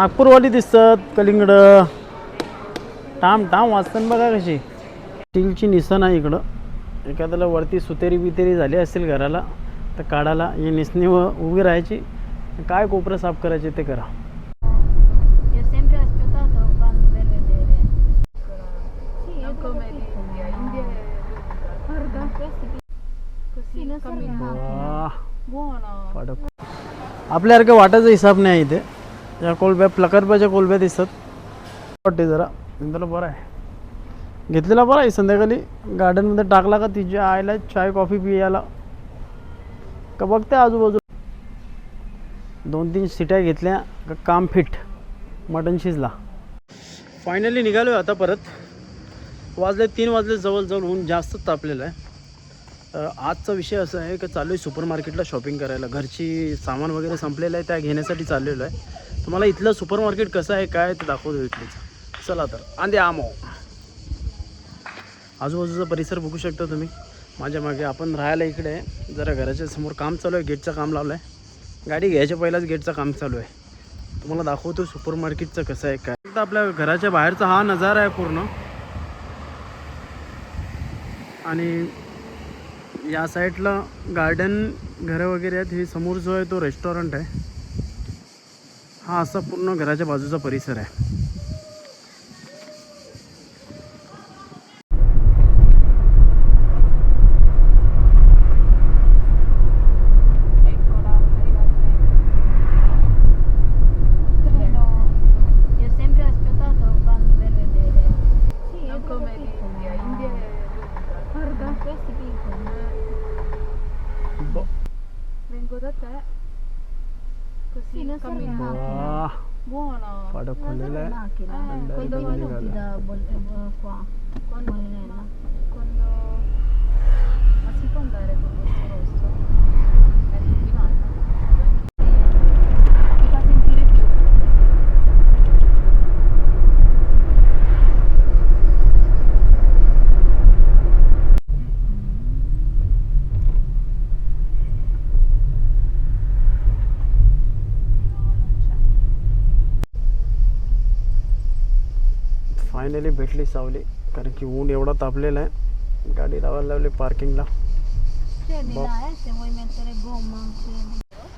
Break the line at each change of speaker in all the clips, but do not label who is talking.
नागपूरवाली दिसतात कलिंगड. टाम टाम वाचताना बघा कशी. स्टीलची निसन आहे इकडं. एखाद्याला वरती सुतेरी बितेरी झाली असेल घराला तर काढायला ही निसणी व उभी राहायची. काय कोपरं साफ करायचे ते करा. आपल्यासारखं वाटायचा हिसाब नाही इथे. या कोलब्या प्लकरबाच्या कोलब्या दिसतात. वाटते जरा. त्याला बरं आहे. घेतलेला बरं आहे संध्याकाळी. गार्डनमध्ये टाकला का तिच्या आईला चाय कॉफी पियाला. का बघते आजूबाजू दोन तीन सिट्या घेतल्या का काम फिट मटन शिजला फायनली निघालो आता परत. वाजले तीन वाजले जवळजवळ ऊन जास्त तापलेलं आहे. आजचा विषय असा आहे की चालू आहे सुपर मार्केटला शॉपिंग करायला. घरची सामान वगैरे संपलेलं आहे त्या घेण्यासाठी चाललेलो आहे. तुम्हाला इथलं सुपर मार्केट कसं आहे काय ते दाखवतो इथलीच चला तर. आंदे आमो आजूबाजूचा परिसर बघू शकता तुम्ही. माझ्या मागे आपण राहायला इकडे जरा घराच्या समोर काम चालू आहे गेटचं काम लावलं आहे गाडी घ्यायच्या पहिलाच गेटचं काम चालू आहे. तुम्हाला दाखवतो सुपर मार्केटचं कसं आहे काय. फक्त आपल्या घराच्या बाहेरचा हा नजारा आहे पूर्ण. आणि या साईडला गार्डन घरं वगैरे आहेत. हे समोर जो आहे तो रेस्टॉरंट आहे. हा असा पूर्ण घराच्या बाजूचा परिसर आहे फायनली भेटली सावली. कारण की ऊन एवढा तापलेला आहे. गाडी लावायला लावली पार्किंगला.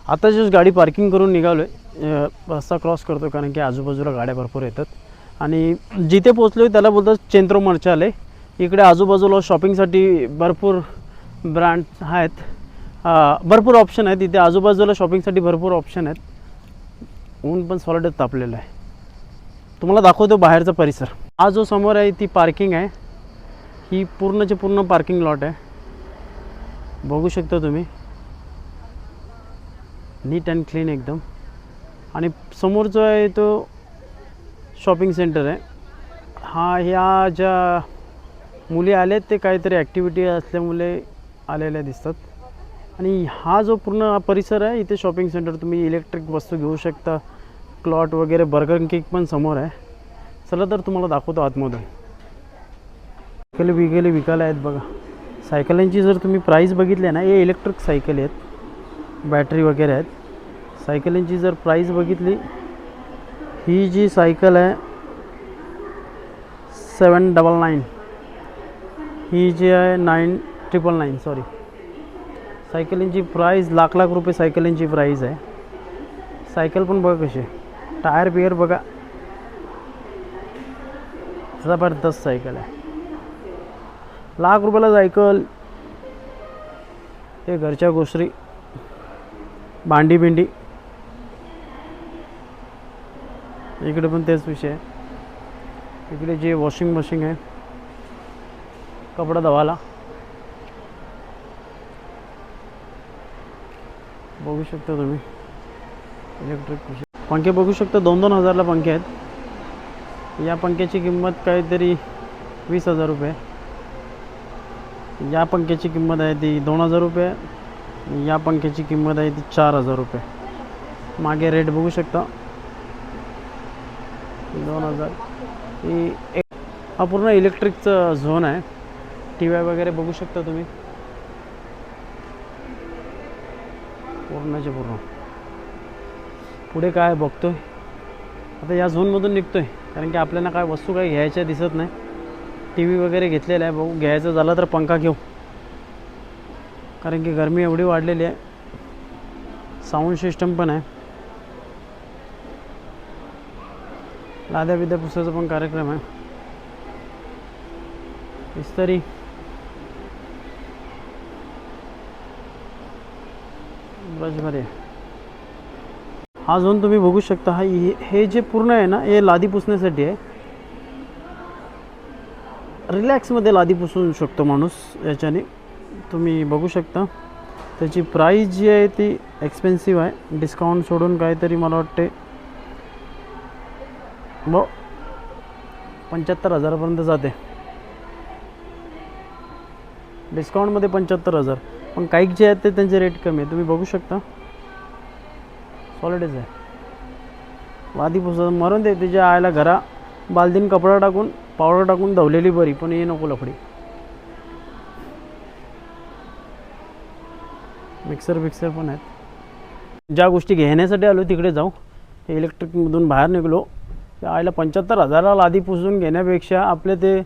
आता जस्ट गाडी पार्किंग करून निघालो आहे रस्ता क्रॉस करतो कारण की आजूबाजूला गाड्या भरपूर येतात. आणि जिथे पोचलो त्याला बोलतात चेंद्रो मर्चालय. इकडे आजूबाजूला शॉपिंगसाठी भरपूर ब्रँड आहेत. भरपूर ऑप्शन आहेत. इथे आजूबाजूला शॉपिंगसाठी भरपूर ऑप्शन आहेत. ऊन पण सॉलिडच तापलेलं आहे. तुम्हाला दाखवतो बाहेरचा परिसर. हा जो समोर आहे ती पार्किंग आहे. ही पूर्णची पूर्ण पार्किंग लॉट आहे. बघू शकता तुम्ही. नीट अँड क्लीन एकदम. आणि समोर जो आहे तो शॉपिंग सेंटर आहे. हा ह्या ज्या मुली आल्यात ते काहीतरी ॲक्टिव्हिटी असल्यामुळे आलेल्या दिसतात. आणि हा जो पूर्ण परिसर आहे इथे शॉपिंग सेंटर तुम्ही इलेक्ट्रिक वस्तू घेऊ शकता. क्लॉट वगैरे बर्गर केक पण समोर आहे. चला तर तुम्हाला दाखवतो आतमधून. सायकल विकेली विकायला आहेत बघा. सायकलींची जर तुम्ही प्राईस बघितली ना हे इलेक्ट्रिक सायकल आहेत. बॅटरी वगैरे आहेत. सायकलींची जर प्राईस बघितली ही जी सायकल आहे सेवन डबल नाईन ही जी आहे नाईन ट्रिपल नाईन सॉरी सायकलींची प्राईस लाख लाख रुपये सायकलींची प्राईस आहे. सायकल पण बघा कशी आहे. टायर बियर बघा. जबरदस्त सायकल आहे. लाख रुपयाला सायकल हे घरच्या गोष्टी भांडी बिंडी. इकडे पण तेच विषय आहे. इकडे जे वॉशिंग मशीन आहे. कपडा धवाला बघू शकता तुम्ही. इलेक्ट्रिक पंखे बघू शकता दोन दोन हजारला पंखे आहेत. या पंख्याची किंमत काहीतरी वीस हजार रुपये. या पंख्याची किंमत आहे ती दोन हजार रुपये. या पंख्याची किंमत आहे ती चार हजार रुपये. मागे रेट बघू शकता. दोन हजार. ही एक हा पूर्ण इलेक्ट्रिकचा झोन आहे. टी व्ही वगैरे बघू शकता तुम्ही. पूर्णचे पूर्ण. पुढे काय बघतो आहे आता या झोनमधून निघतो आहे कारण की आपल्याला काय वस्तू काही घ्यायच्या दिसत नाही. टी व्ही वगैरे घेतलेला आहे. बघू घ्यायचं झालं तर पंखा घेऊ. कारण की गरमी एवढी वाढलेली आहे. साऊंड सिस्टम पण आहे. लाद्या बिद्या पुसायचा पण कार्यक्रम आहे. इस्तरी ब्रश आहे हा झोन तुम्ही बघू शकता हा हे हे जे पूर्ण आहे ना हे लादी पुसण्यासाठी आहे. रिलॅक्समध्ये लादी पुसू शकतो माणूस याच्याने तुम्ही बघू शकता. त्याची प्राईस जी आहे ती एक्सपेन्सिव्ह आहे डिस्काउंट सोडून काहीतरी मला वाटते. ब पंच्याहत्तर हजारापर्यंत जाते. डिस्काउंटमध्ये पंच्याहत्तर हजार पण काही जे आहेत ते त्यांचे रेट कमी आहे तुम्ही बघू शकता. सॉलिडच आहे. वादी पुसत मरून दे तिच्या आयला घरा. बालदीन कपडा टाकून पावडर टाकून धवलेली बरी पण ये नको लफडी. मिक्सर बिक्सर पण आहेत. ज्या गोष्टी घेण्यासाठी आलो तिकडे जाऊ. हे इलेक्ट्रिकमधून बाहेर निघलो. आयला आईला पंच्याहत्तर हजाराला आधी पुसून घेण्यापेक्षा आपले ते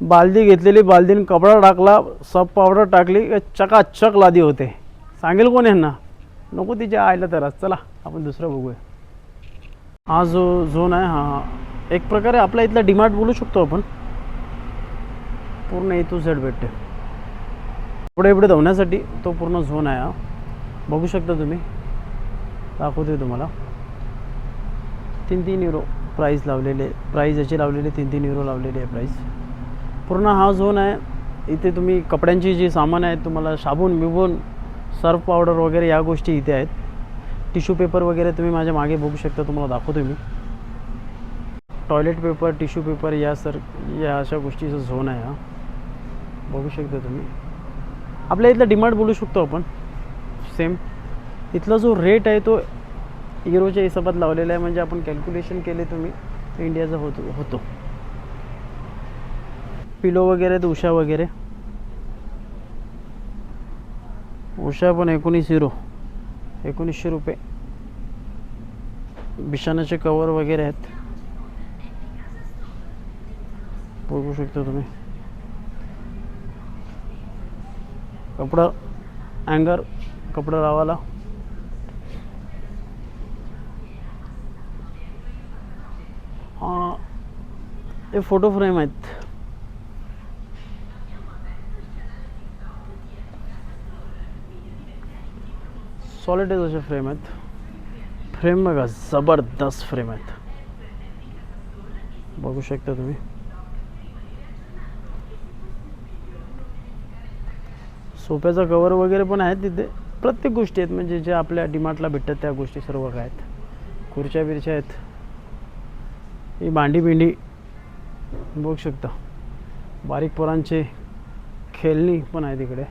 बालदी घेतलेली बालदीन कपडा टाकला सब पावडर टाकली चकाचक लादी होते. सांगेल कोण यांना? नको तिच्या आईला तर चला आपण दुसरं बघूया. हा जो झोन आहे हा एक प्रकारे आपल्या इथला डिमार्ट बोलू शकतो आपण. पूर्ण ए टू झेड भेटते. पुढे पुढे धावण्यासाठी तो पूर्ण झोन आहे हा. बघू शकता तुम्ही. दाखवते तुम्हाला. तीन तीन युरो प्राईस लावलेले प्राईज याची लावलेली तीन तीन युरो लावलेली आहे प्राईस पूर्ण हा झोन आहे. इथे तुम्ही कपड्यांची जी सामान आहे तुम्हाला साबून बिबून सर्फ पावडर वगैरे या गोष्टी इथे आहेत. टिश्यू पेपर वगैरे तुम्ही माझ्या मागे बघू शकता तुम्हाला दाखवतो मी. टॉयलेट पेपर टिश्यू पेपर या सर या अशा गोष्टीचा झोन आहे हा. बघू शकता तुम्ही. आपल्या इथला डिमांड बोलू शकतो आपण. सेम इथला जो रेट आहे तो युरोच्या हिशोबात लावलेला आहे म्हणजे आपण कॅल्क्युलेशन केले तुम्ही इंडियाचा होतो होतो. पिलो वगैरे उषा वगैरे. उषा पण एकोणीस हिरो एकोणीसशे रुपये. बिशाण्याचे कवर वगैरे आहेत. बघू शकता तुम्ही. कपडा अँगर कपडा लावायला. हा हे फोटो फ्रेम आहेत. सॉलिडेज असे फ्रेम आहेत. फ्रेम बघा जबरदस्त फ्रेम आहेत. बघू शकता तुम्ही. सोफ्याचा कवर वगैरे पण आहे तिथे. प्रत्येक गोष्टी आहेत म्हणजे जे आपल्या डिमार्टला भेटतात त्या गोष्टी सर्व काय आहेत. खुर्च्या बिरच्या आहेत. ही भांडी बिंडी बघू शकता. बारीक पोरांचे खेळणी पण आहे तिकडे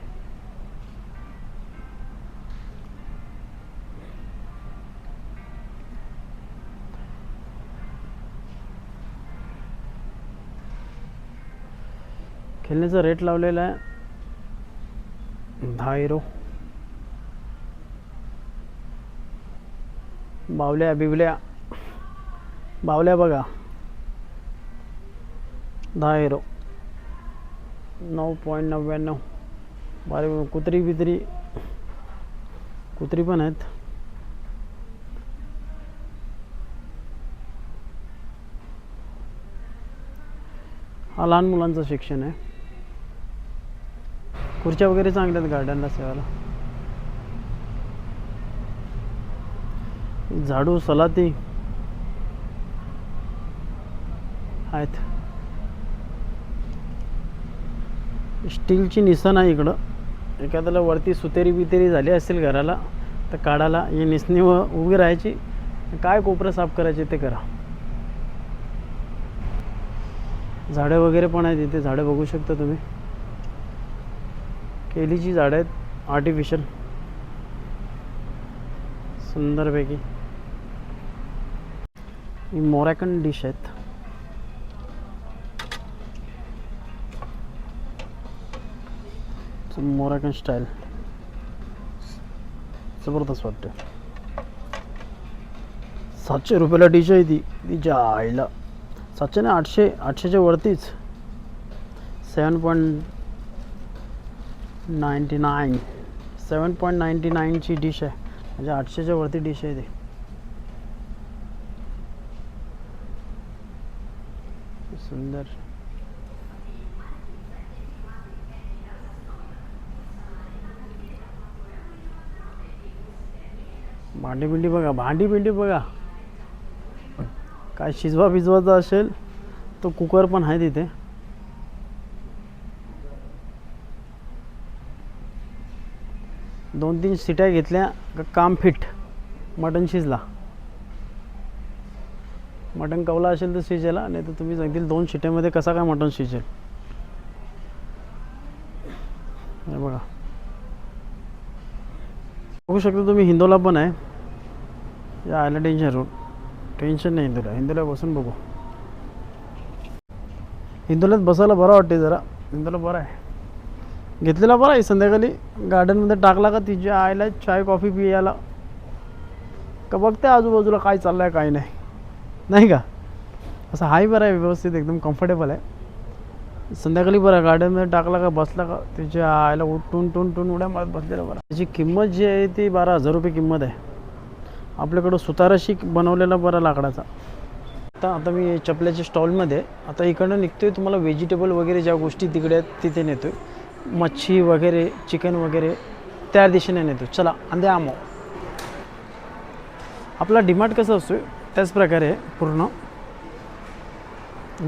खेळण्याचा रेट लावलेला आहे दहा युरो बावल्या बिवल्या बावल्या बघा. दहा हिरो नऊ पॉईंट नव्याण्णव. बारे कुत्री बित्री. कुत्री पण आहेत. हा लहान मुलांचं शिक्षण आहे. खुर्च्या वगैरे चांगल्या आहेत गार्डनला सेवाला झाडू सलाती. आहेत. स्टीलची निसन आहे इकडं. एखाद्याला वरती सुतेरी बितेरी झाली असेल घराला तर काढायला ही निसणी व उभी राहायची. काय कोपरं साफ करायचे ते करा. झाडं वगैरे पण आहेत इथे झाडं बघू शकता तुम्ही. केलीची झाडं आहेत आर्टिफिशियल सुंदरपैकी. ही मोरॅकन डिश आहेत. Moroccan style. जबरदस्त वाटतं सातशे रुपयाला डिश आहे ती. तिच्या आईला सातशे ना आठशे आठशेच्या वरतीच. Seven point ninety nine seven point ninety नाईनची dish आहे. म्हणजे आठशेच्या वरती डिश आहे ती. सुंदर. भांडीपिंडी बघा भांडीपिंडी बघा. काय शिजवा बिजवाचा असेल तो कुकर पण आहे तिथे. दोन तीन शिट्या घेतल्या का काम फिट. मटण शिजला. मटण कवला असेल तर शिजेला नाही तर तुम्ही सांगतील दोन शिट्यामध्ये कसा काय मटण शिजेल. हे बघा. बघू शकता तुम्ही हिंदोला पण आहे. या आयला टेन्शन रोड. टेन्शन नाही हिंदूला. हिंदूला बसून बघू. हिंदोल्यात बसायला बरं वाटते जरा. हिंदोला बरं आहे. घेतलेला बरं आहे संध्याकाळी. गार्डनमध्ये टाकला का तिच्या आईला चाय कॉफी पियाला. का बघते आजूबाजूला काय चाललं आहे काय नाही. नाही का? असं हाय बरं आहे व्यवस्थित एकदम कम्फर्टेबल आहे. संध्याकाळी बरं गार्डनमध्ये टाकला का बसला का तिच्या आईला उठून टून टून उड्या मारत बसलेला बरं. त्याची किंमत जी आहे ती बारा हजार रुपये किंमत आहे. आपल्याकडं सुताराशी बनवलेला बरा लाकडाचा. आता आता मी चपल्याच्या स्टॉलमध्ये आता इकडनं निघतोय तुम्हाला व्हेजिटेबल वगैरे ज्या गोष्टी तिकडे आहेत तिथे नेतोय. मच्छी वगैरे चिकन वगैरे त्या दिशेने नेतो. चला अंदे आमो. आपला डिमांड कसं असतो त्याच प्रकारे पूर्ण.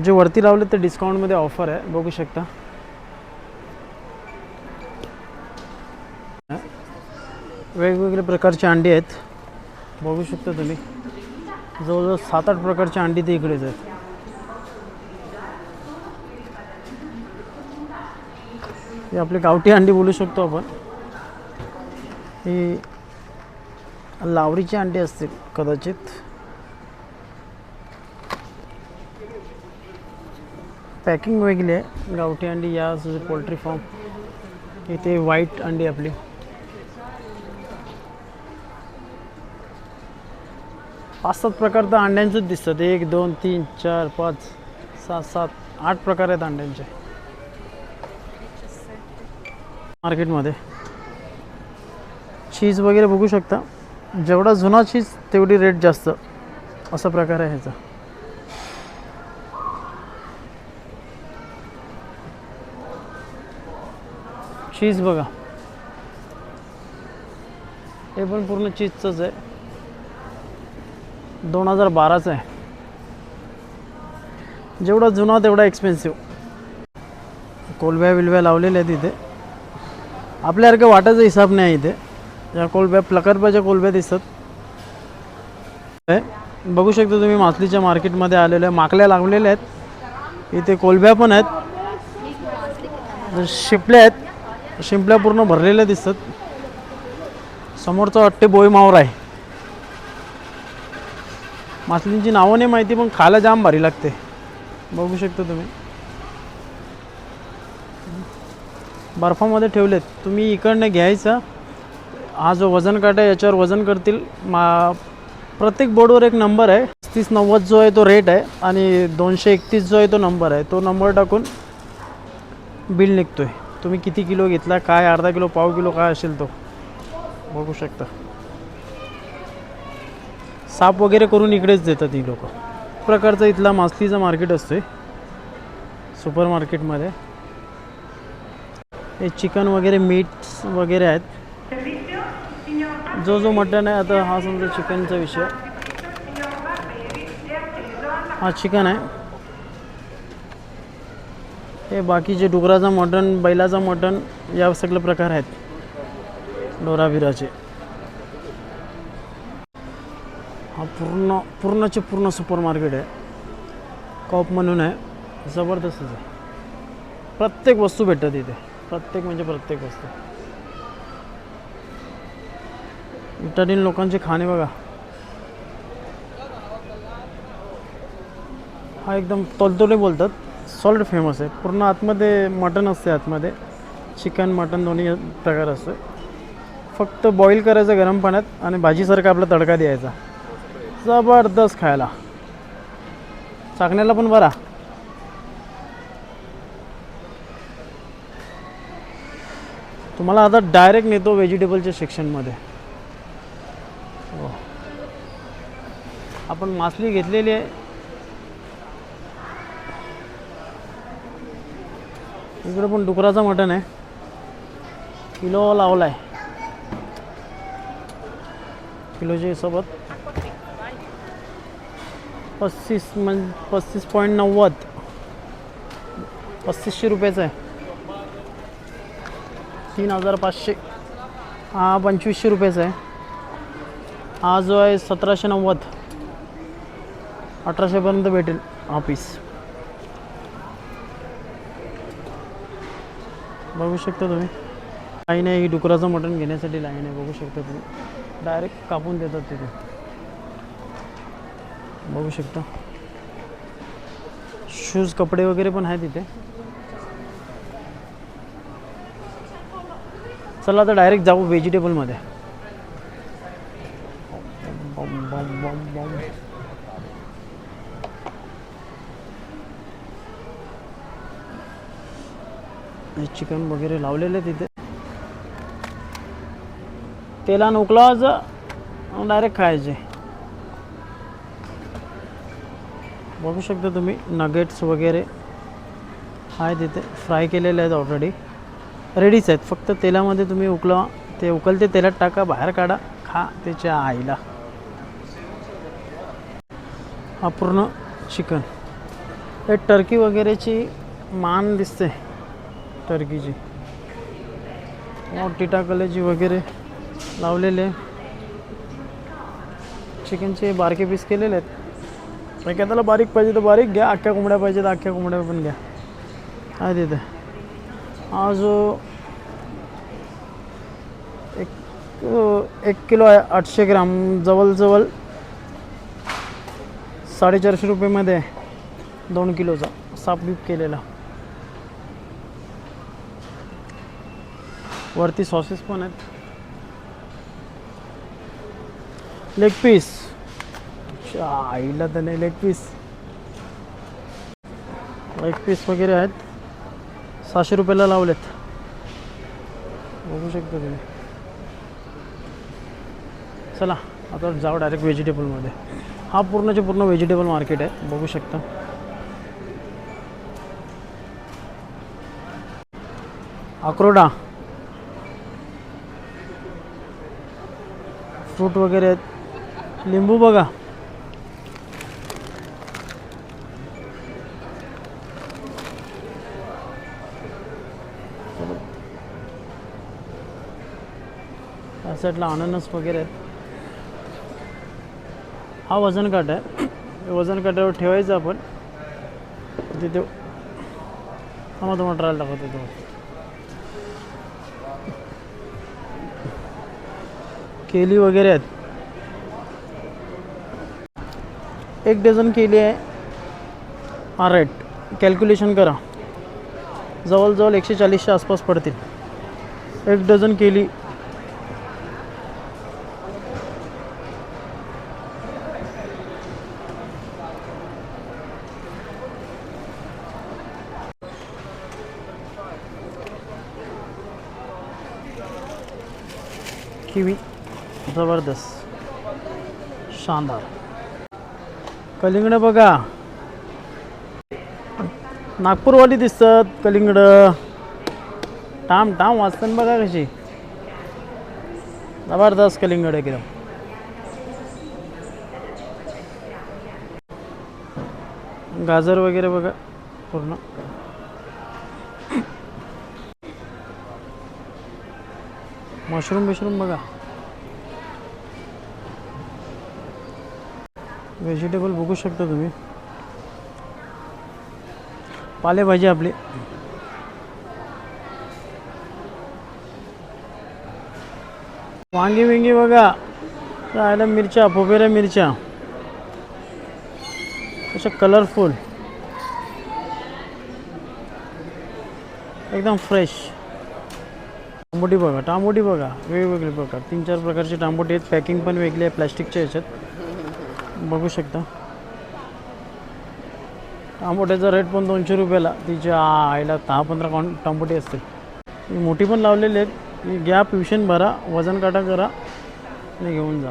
जे वरती लावले ते डिस्काउंटमध्ये ऑफर आहे. बघू शकता. वेगवेगळे प्रकारचे अंडी आहेत. बघू शकता तुम्ही. जवळजवळ सात आठ प्रकारची अंडी ते इकडेच आहेत. ही आपली गावठी अंडी बोलू शकतो आपण. ही लावरीची अंडी असते कदाचित. पॅकिंग वेगळी आहे. गावठी अंडी या पोल्ट्री फार्म. इथे व्हाईट अंडी आपली. पाच सात प्रकार तर अंड्यांचेच दिसतात एक दोन तीन चार पाच सात सात आठ प्रकार आहेत अंड्यांचे. मार्केटमध्ये. चीज वगैरे बघू शकता. जेवढा जुना चीज तेवढी रेट जास्त. असा प्रकार आहे ह्याचा. चीज बघा. हे पण पूर्ण चीजचंच आहे. दोन हजार बाराचं आहे. जेवढा जुना तेवढा एक्सपेन्सिव्ह कोलव्या विलव्या लावलेल्या आहेत तिथे आपल्यासारखं वाटायचा हिसाब नाही इथे. या कोलब्या प्लकरबाच्या कोलब्या दिसतात. बघू शकता तुम्ही मासलीच्या मार्केटमध्ये आलेल्या माकल्या लागलेल्या आहेत. इथे कोलब्या पण आहेत. शिपल्या आहेत. शिंपल्या पूर्ण भरलेल्या दिसतात. समोरचं वाटते बोई मावर आहे. मासलींची नावं नाही माहिती पण खायला जाम भारी लागते. बघू शकता तुम्ही. बर्फामध्ये ठेवलेत. तुम्ही इकडनं घ्यायचा. हा जो वजन काटा आहे याच्यावर वजन करतील. मा प्रत्येक बोर्डवर एक नंबर आहे. तीस नव्वद जो आहे तो रेट आहे आणि दोनशे एकतीस जो आहे तो नंबर आहे. तो नंबर टाकून बिल निघतो आहे तुम्ही किती किलो घेतला काय अर्धा किलो पाव किलो काय असेल तो. बघू शकता. साप वगैरे करून इकडेच देतात ही लोक. प्रकारचं इथला मास्तीचं मार्केट असतोय. सुपर मार्केटमध्ये हे चिकन वगैरे मीट्स वगैरे आहेत. जो जो मटण आहे आता हा समजा चिकनचा विषय. हा चिकन आहे. हे बाकीचे डुकराचं मटण बैलाचं मटण या सगळे प्रकार आहेत. डोराबिराचे हा पूर्ण पूर्णचे पूर्ण सुपर मार्केट आहे. कॉप म्हणून आहे. जबरदस्तच आहे. प्रत्येक वस्तू भेटतात इथे. प्रत्येक म्हणजे प्रत्येक वस्तू. इटालियन लोकांचे खाणे बघा. हा एकदम तोलतोले बोलतात. सॉल्ट फेमस आहे. पूर्ण आतमध्ये मटण असते आतमध्ये. चिकन मटन दोन्ही प्रकार असतो. फक्त बॉईल करायचं गरम पाण्यात आणि भाजीसारखा आपला तडका द्यायचा. जबरदस्त खायला. चाकण्याला पण बरा. तुम्हाला आता डायरेक्ट नेतो व्हेजिटेबलच्या सेक्शनमध्ये हो. आपण मासली घेतलेली आहे. इकडे पण डुकराचं मटण आहे. किलो लावला आहे किलोच्या हिशोबात. पस्तीस म्हणजे पस्तीस पॉईंट नव्वद. पस्तीसशे रुपयाचं आहे. तीन हजार पाचशे. हा पंचवीसशे रुपयाचा आहे. हा जो आहे सतराशे नव्वद. अठराशेपर्यंत भेटेल हा पीस बघू शकता तुम्ही. लाईन आहे ही डुकराचं मटण घेण्यासाठी लाईन आहे बघू शकता तुम्ही. डायरेक्ट कापून देतात तिथे. बघू शकता. शूज कपडे वगैरे पण आहेत तिथे चला आता डायरेक्ट जाऊ व्हेजिटेबलमध्ये चिकन वगैरे लावलेले तिथे. तेला उकलाच डायरेक्ट खायचे. बघू शकता तुम्ही नगेट्स वगैरे. आहे तिथे फ्राय केलेले आहेत ऑलरेडी रेडीच आहेत. फक्त तेलामध्ये तुम्ही उकला ते उकलते तेलात टाका बाहेर काढा खा त्याच्या आईला. हा पूर्ण चिकन. हे टर्की वगैरेची मान दिसते टर्कीची. मोठी टाकलेची वगैरे लावलेले. चिकनचे बारके पीस केलेले आहेत. एखाद्याला बारीक पाहिजे तर बारीक घ्या अख्ख्या कोंबड्या पाहिजे तर अख्ख्या कोंबड्या पण घ्या. आहे तिथे. हा जो एक एक किलो आहे आठशे ग्राम जवळजवळ साडेचारशे रुपयेमध्ये आहे दोन किलोचा साफ बीप केलेला. वरती सॉसेस पण आहेत. लेग पीस आईला तर नाही लेग पीस लेग पीस वगैरे आहेत. सहाशे रुपयाला लावलेत. बघू शकता तुम्ही. चला आता जाऊ डायरेक्ट व्हेजिटेबलमध्ये हा पूर्णचे पूर्ण व्हेजिटेबल मार्केट आहे. बघू शकता. अक्रोडा. फ्रूट वगैरे आहेत. लिंबू बघा. साईडला अननस वगैरे. आहेत हा वजन काट आहे. वजन काट्यावर ठेवायचं आपण. तिथे हा तुम्हाला ट्रायल दाखवतो तो. केली वगैरे आहेत. एक डझन केली आहे. हा राईट कॅल्क्युलेशन करा. जवळजवळ एकशे चाळीसच्या आसपास पडतील. एक डझन केली. जबरदस्त. शानदार. कलिंगड बघा. नागपूरवाली दिसतात कलिंगड. टाम टाम वाचतात बघा कशी. जबरदस्त कलिंगड एकदम. गाजर वगैरे बघा पूर्ण. मशरूम बिशरूम बघा. व्हेजिटेबल बघू शकता तुम्ही. पालेभाजी आपली. वांगी विंगी बघा. राहिल्या मिरच्या पोपेऱ्या मिरच्या. अशा कलरफुल एकदम फ्रेश टांबोटी बघा टांबोटी बघा. वेगवेगळे प्रकार. तीन चार प्रकारचे टांबोटी आहेत. पॅकिंग पण वेगळी आहे. प्लॅस्टिकच्या ह्याच्यात बघू शकता. टांबोट्याचा रेट पण दोनशे रुपयाला. तिच्या आईला दहा पंधरा कॉन टांबोटी असतील. ही मोठी पण लावलेली आहेत. ही घ्या ट्युशन भरा वजन काटा करा आणि घेऊन जा.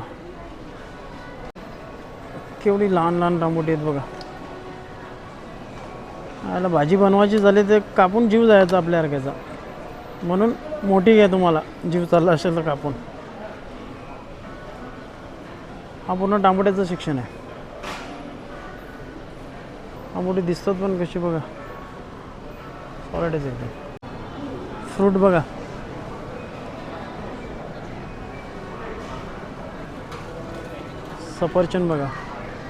केवढी लहान लहान टांबोटी आहेत बघा. आयला भाजी बनवायची झाली तर कापून जीव जायचा आपल्या म्हणून मोठी घ्या तुम्हाला. जीव चालला असेल तर कापून. हा पूर्ण टांबड्याचं शिक्षण आहे. हा मोठी दिसतात पण कशी बघा. सॉलिडच एकदम. फ्रूट बघा. सफरचंद बघा.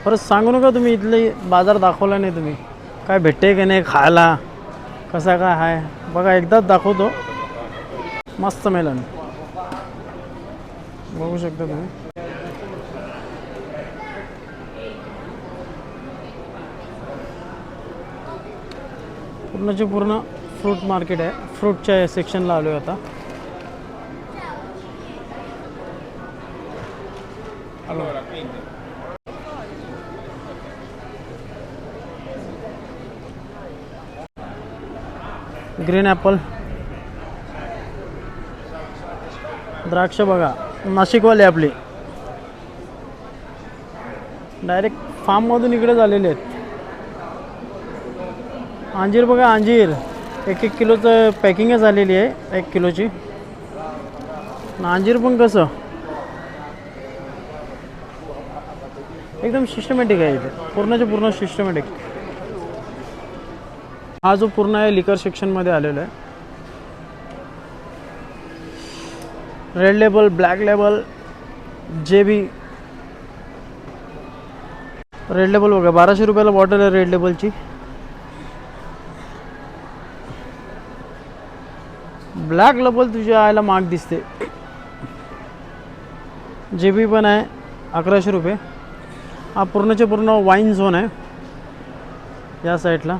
परत सांगू नका तुम्ही इथले बाजार दाखवला नाही तुम्ही. काय भेटते की नाही खायला? कसा काय आहे बघा एकदाच दाखवतो. मस्त मेलन. बघू शकता तुम्ही. पूर्णचे पूर्ण फ्रूट मार्केट आहे. फ्रूटच्या सेक्शनला आलो आहे आता. Green apple. द्राक्ष बघा. नाशिकवाले आपली. डायरेक्ट फार्ममधून इकडे झालेले आहेत. अंजीर बघा अंजीर. एक एक किलोचं पॅकिंग झालेली आहे एक किलोची. अंजीर पण कसं? एकदम सिस्टमॅटिक आहे इथे. पूर्णच्या पूर्ण सिस्टमॅटिक हा जो पूर्ण आहे लिकर सेक्शनमध्ये आलेला आहे. रेड लेबल ब्लॅक लेबल जे बी रेड लेबल बघा बाराशे रुपयाला बॉटल आहे रेड लेबलची ब्लॅक लबल तुझ्या आयला माग दिसते. जे बी पण आहे अकराशे रुपये. हा पूर्णचे पूर्ण वाईन झोन आहे. या साईडला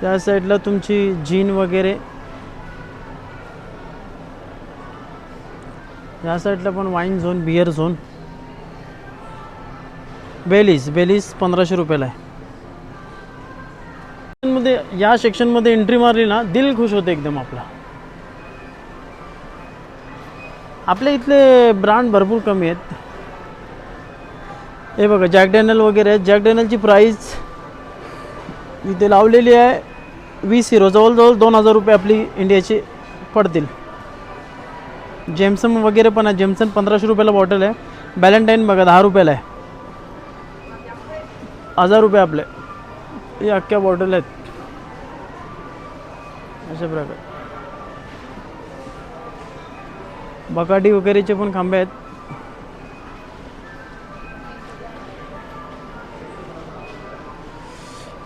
त्या साईडला तुमची जीन वगैरे. या साईडला पण wine zone beer zone Baileys Baileys पंधराशे रुपयाला आहे. या सेक्शनमध्ये एंट्री मारली ना दिल खुश होते एकदम आपला. आपल्या इथले ब्रँड भरपूर कमी आहेत. हे बघा जॅक डॅनल वगैरे आहेत. जॅक डॅनलची प्राईस इथे लावलेली आहे. वीस हिरो जवळजवळ दोन हजार रुपये आपली इंडियाची पडतील. जेमसन वगैरे पण आहे. जेमसन पंधराशे रुपयाला बॉटल आहे. बॅलेंटाईन बघा दहा रुपयाला आहे. हजार रुपये आपले. हे अख्ख्या बॉटल आहेत. अशा प्रकारे. बकाटी वगैरेचे पण खांबे आहेत.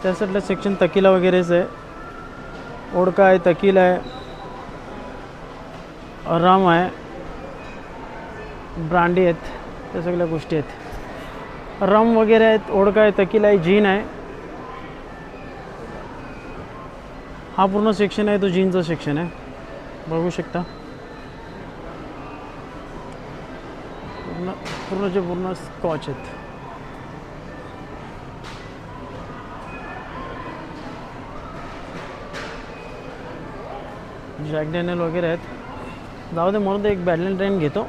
त्या साईडला सेक्शन तकिला वगैरेच आहे. ओडका आहे तकिला आहे. राम आहे. ब्रांडी आहेत. त्या सगळ्या गोष्टी आहेत. रम वगैरे आहेत ओडका आहे तकिला आहे जीन आहे. हा पूर्ण सेक्शन आहे तो जीनचा सेक्शन आहे. बघू शकता. पूर्ण पूर्णचे पूर्ण स्कॉच आहेत. जॅक डॅनियल वगैरे आहेत. जाऊ दे म्हणून एक बॅडलिन ट्रेन घेतो.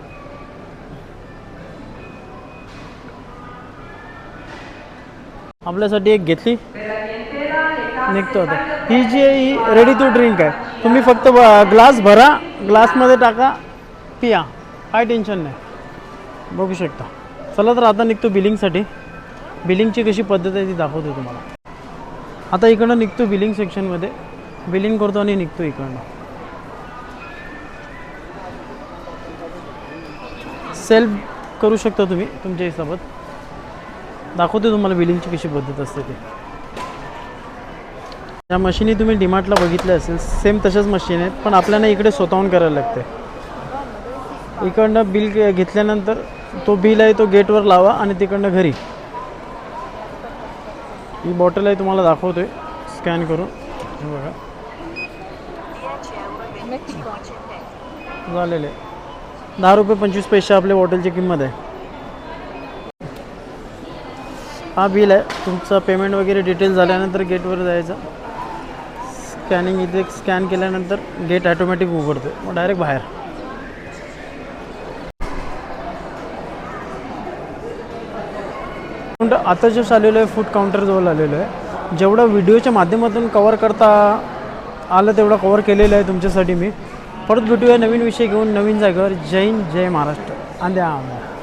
आपल्यासाठी एक घेतली. निघतो आता. ही जी आहे ही रेडी टू ड्रिंक आहे. तुम्ही फक्त ग्लास भरा ग्लासमध्ये टाका पिया. काय टेन्शन नाही. बघू शकता. चला तर आता निघतो बिलिंगसाठी बिलिंगची कशी पद्धत आहे ती दाखवतो तुम्हाला. आता इकडनं निघतो बिलिंग सेक्शनमध्ये बिलिंग करतो आणि निघतो इकडनं. सेल्फ करू शकता तुम्ही तुमच्या हिशोबात. दाखवते तुम्हाला बिलिंगची कशी पद्धत असते ते. या मशीनी तुम्ही डिमार्टला बघितल्या असेल सेम तशाच मशीन आहेत पण आपल्याला इकडे स्वतःहून करायला लागते. इकडनं बिल घेतल्यानंतर तो बिल आहे तो गेटवर लावा आणि तिकडनं घरी. ही बॉटल आहे तुम्हाला आहे स्कॅन करून. हे बघा. झालेले दहा रुपये पंचवीस पैसे आपल्या बॉटलची किंमत आहे. हा बिल आहे. तुमचं पेमेंट वगैरे डिटेल झाल्यानंतर गेटवर जायचं. स्कॅनिंग इथे स्कॅन केल्यानंतर गेट ॲटोमॅटिक उघडतो. मग डायरेक्ट बाहेर. आता जे आलेलो आहे फूड काउंटरजवळ आलेलो आहे. जेवढं व्हिडिओच्या माध्यमातून कवर करता आलं तेवढं कवर केलेलं आहे तुमच्यासाठी मी. परत भेटूया नवीन विषय घेऊन नवीन जागेवर. जय हिंद जय महाराष्ट्र. आंध्या आंध्या